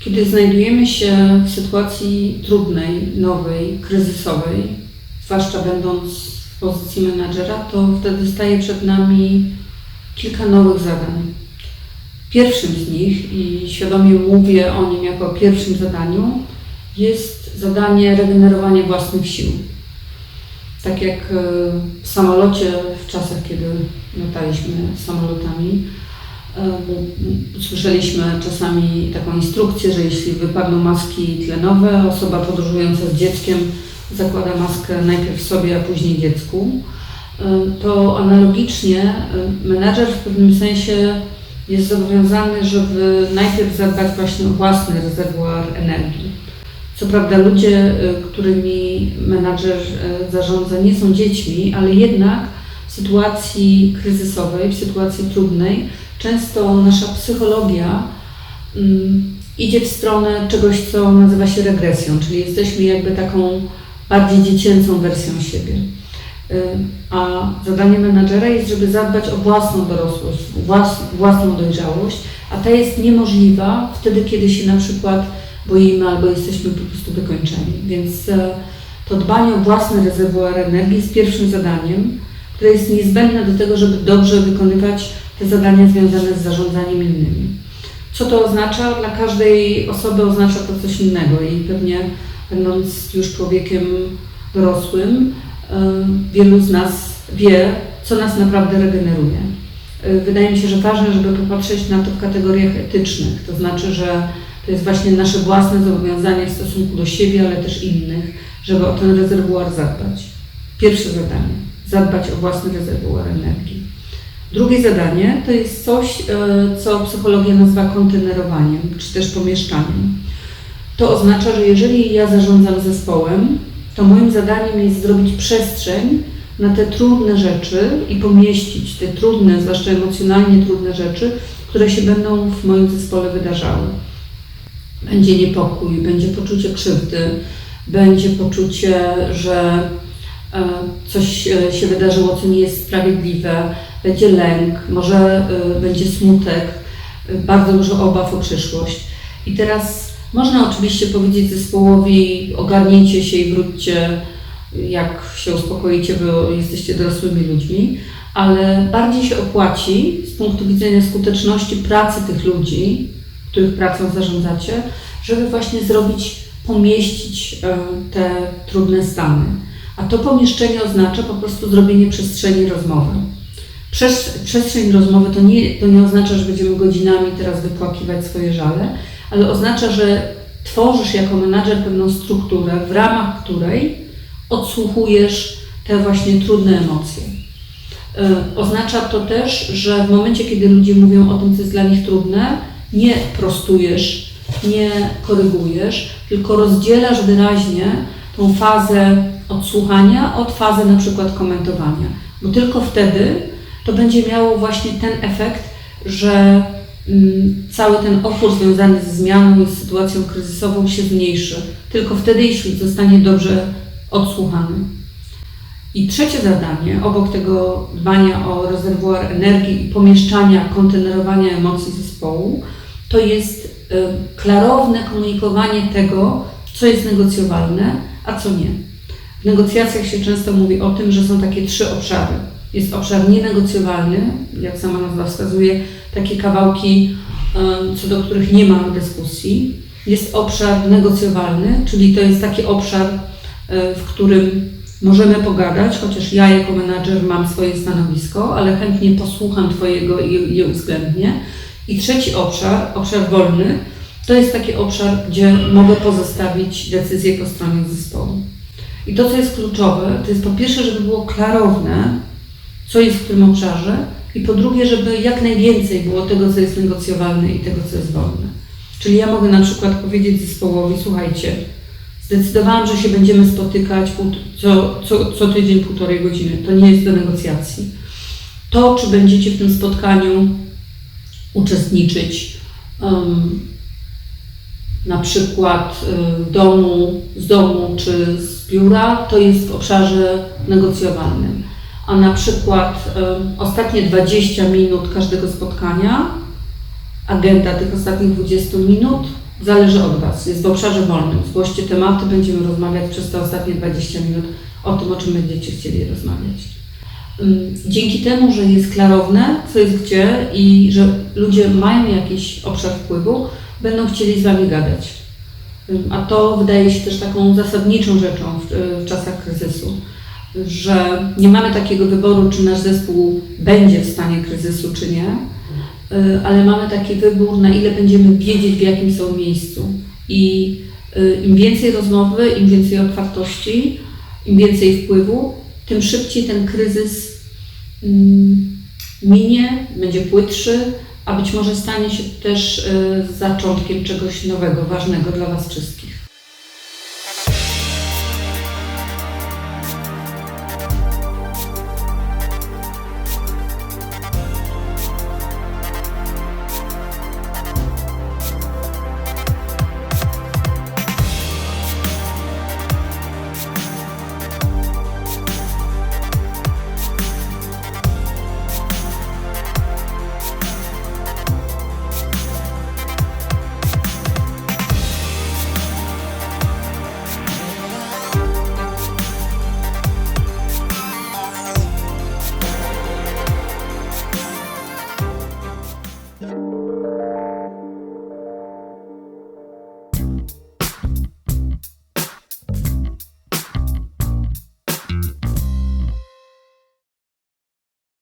Kiedy znajdujemy się w sytuacji trudnej, nowej, kryzysowej, zwłaszcza będąc w pozycji menadżera, to wtedy staje przed nami kilka nowych zadań. Pierwszym z nich, i świadomie mówię o nim jako pierwszym zadaniu, jest zadanie regenerowania własnych sił. Tak jak e, w samolocie, w czasach, kiedy lataliśmy samolotami, słyszeliśmy czasami taką instrukcję, że jeśli wypadną maski tlenowe, osoba podróżująca z dzieckiem zakłada maskę najpierw sobie, a później dziecku. E, To analogicznie menadżer w pewnym sensie jest zobowiązany, żeby najpierw zadbać właśnie o własny rezerwuar energii. Co prawda ludzie, y, którymi menadżer y, zarządza, nie są dziećmi, ale jednak w sytuacji kryzysowej, w sytuacji trudnej, często nasza psychologia mm, idzie w stronę czegoś, co nazywa się regresją, czyli jesteśmy jakby taką bardziej dziecięcą wersją siebie. Y, A zadanie menadżera jest, żeby zadbać o własną dorosłość, włas, własną dojrzałość, a ta jest niemożliwa wtedy, kiedy się na przykład boimy albo jesteśmy po prostu wykończeni. Więc e, to dbanie o własny rezerwuar energii jest pierwszym zadaniem, które jest niezbędne do tego, żeby dobrze wykonywać zadania związane z zarządzaniem innymi. Co to oznacza? Dla każdej osoby oznacza to coś innego i pewnie będąc już człowiekiem dorosłym, e, wielu z nas wie, co nas naprawdę regeneruje. E, Wydaje mi się, że ważne, żeby popatrzeć na to w kategoriach etycznych, to znaczy, że to jest właśnie nasze własne zobowiązanie w stosunku do siebie, ale też innych, żeby o ten rezerwuar zadbać. Pierwsze zadanie zadbać o własny rezerwuar energii. Drugie zadanie to jest coś, e, co psychologia nazywa kontenerowaniem, czy też pomieszczaniem. To oznacza, że jeżeli ja zarządzam zespołem, to moim zadaniem jest zrobić przestrzeń na te trudne rzeczy i pomieścić te trudne, zwłaszcza emocjonalnie trudne rzeczy, które się będą w moim zespole wydarzały będzie niepokój, będzie poczucie krzywdy, będzie poczucie, że coś e, się wydarzyło, co nie jest sprawiedliwe, będzie lęk, może e, będzie smutek, bardzo dużo obaw o przyszłość. I teraz można oczywiście powiedzieć zespołowi, ogarnijcie się i wróćcie, jak się uspokoicie, bo jesteście dorosłymi ludźmi, ale bardziej się opłaci z punktu widzenia skuteczności pracy tych ludzi, których pracą zarządzacie, żeby właśnie zrobić, pomieścić e, te trudne stany. A to pomieszczenie oznacza po prostu zrobienie przestrzeni rozmowy. Przes- przestrzeń rozmowy to nie, to nie oznacza, że będziemy godzinami teraz wypłakiwać swoje żale, ale oznacza, że tworzysz jako menadżer pewną strukturę, w ramach której odsłuchujesz te właśnie trudne emocje. E, Oznacza to też, że w momencie, kiedy ludzie mówią o tym, co jest dla nich trudne, nie prostujesz, nie korygujesz, tylko rozdzielasz wyraźnie tą fazę odsłuchania od fazy na przykład komentowania. Bo tylko wtedy to będzie miało właśnie ten efekt, że mm, cały ten opór związany ze zmianą z sytuacją kryzysową się zmniejszy. Tylko wtedy, jeśli zostanie dobrze odsłuchany. I trzecie zadanie, obok tego dbania o rezerwuar energii i pomieszczania, kontenerowania emocji zespołu, to jest y, klarowne komunikowanie tego, co jest negocjowalne, a co nie. W negocjacjach się często mówi o tym, że są takie trzy obszary. Jest obszar nienegocjowalny, jak sama nazwa wskazuje, takie kawałki, co do których nie ma dyskusji. Jest obszar negocjowalny, czyli to jest taki obszar, y, w którym możemy pogadać, chociaż ja jako menadżer mam swoje stanowisko, ale chętnie posłucham Twojego i je uwzględnię. I trzeci obszar, obszar wolny, to jest taki obszar, gdzie mogę pozostawić decyzję po stronie zespołu. I to, co jest kluczowe, to jest po pierwsze, żeby było klarowne, co jest w tym obszarze, i po drugie, żeby jak najwięcej było tego, co jest negocjowalne i tego, co jest wolne. Czyli ja mogę na przykład powiedzieć zespołowi, słuchajcie, zdecydowałam, że się będziemy spotykać co, co, co tydzień, półtorej godziny. To nie jest do negocjacji. To, czy będziecie w tym spotkaniu uczestniczyć um, na przykład y, w domu, z domu czy z biura, to jest w obszarze negocjowalnym. A na przykład um, ostatnie 20 minut każdego spotkania, agenda tych ostatnich 20 minut zależy od Was. Jest w obszarze wolnym. Zgłoście tematy, będziemy rozmawiać przez te ostatnie 20 minut o tym, o czym będziecie chcieli rozmawiać. Dzięki temu, że jest klarowne, co jest gdzie i że ludzie mają jakiś obszar wpływu, będą chcieli z Wami gadać. A to wydaje się też taką zasadniczą rzeczą w, w czasach kryzysu, że nie mamy takiego wyboru, czy nasz zespół będzie w stanie kryzysu, czy nie, y, ale mamy taki wybór, na ile będziemy wiedzieć, w jakim są miejscu. I y, im więcej rozmowy, im więcej otwartości, im więcej wpływu, tym szybciej ten kryzys mm, minie, będzie płytszy, a być może stanie się też y, zaczątkiem czegoś nowego, ważnego dla Was wszystkich.